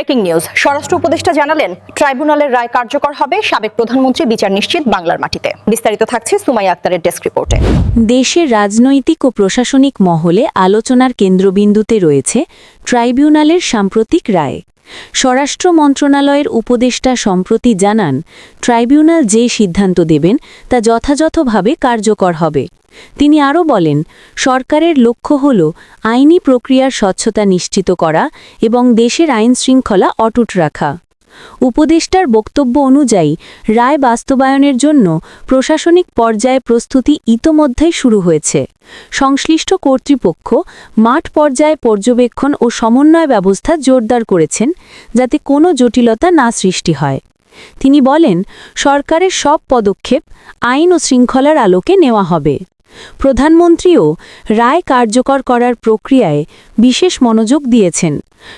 Breaking news. স্বরাষ্ট্র উপদেষ্টা জানালেন, ট্রাইব্যুনালের রায় কার্যকর হবে, সাবেক প্রধানমন্ত্রী বিচার নিশ্চিত বাংলার মাটিতে। বিস্তারিত থাকছে সুমাই আক্তারের ডেস্ক রিপোর্টে। দেশের রাজনৈতিক ও প্রশাসনিক মহলে আলোচনার কেন্দ্রবিন্দুতে রয়েছে ট্রাইব্যুনালের সাম্প্রতিক রায়। স্বরাষ্ট্র মন্ত্রণালয়ের উপদেষ্টা সম্প্রতি জানান, ট্রাইব্যুনাল যে সিদ্ধান্ত দেবেন তা যথাযথভাবে কার্যকর হবে। তিনি আরও বলেন, সরকারের লক্ষ্য হল আইনি প্রক্রিয়ার স্বচ্ছতা নিশ্চিত করা এবং দেশের আইন শৃঙ্খলা অটুট রাখা। উপদেষ্টার বক্তব্য অনুযায়ী, রায় বাস্তবায়নের জন্য প্রশাসনিক পর্যায়ে প্রস্তুতি ইতোমধ্যেই শুরু হয়েছে। সংশ্লিষ্ট কর্তৃপক্ষ মাঠ পর্যায়ে পর্যবেক্ষণ ও সমন্বয় ব্যবস্থা জোরদার করেছেন যাতে কোনো জটিলতা না সৃষ্টি হয়। তিনি বলেন, সরকারের সব পদক্ষেপ আইন ও শৃঙ্খলার আলোকে নেওয়া হবে। প্রধানমন্ত্রীও রায় কার্যকর করার প্রক্রিয়ায় বিশেষ মনোযোগ দিয়েছেন।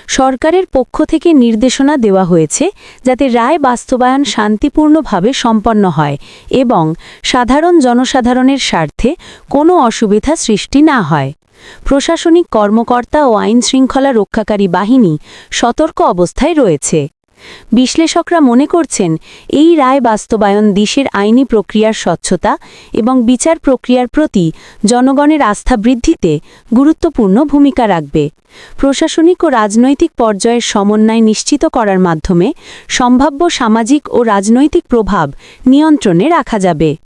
সরকারের পক্ষ থেকে নির্দেশনা দেওয়া হয়েছে যাতে রায় বাস্তবায়ন শান্তিপূর্ণভাবে সম্পন্ন হয় এবং সাধারণ জনসাধারণের স্বার্থে কোনো অসুবিধা সৃষ্টি না হয়। প্রশাসনিক কর্মকর্তা ও আইন শৃঙ্খলা রক্ষাকারী বাহিনী সতর্ক অবস্থায় রয়েছে। বিশ্লেষকরা মনে করছেন, এই রায় বাস্তবায়ন দেশের আইনি প্রক্রিয়ার স্বচ্ছতা এবং বিচার প্রক্রিয়ার প্রতি জনগণের আস্থা বৃদ্ধিতে গুরুত্বপূর্ণ ভূমিকা রাখবে। প্রশাসনিক ও রাজনৈতিক পর্যায়ের সমন্বয় নিশ্চিত করার মাধ্যমে সম্ভাব্য সামাজিক ও রাজনৈতিক প্রভাব নিয়ন্ত্রণে রাখা যাবে।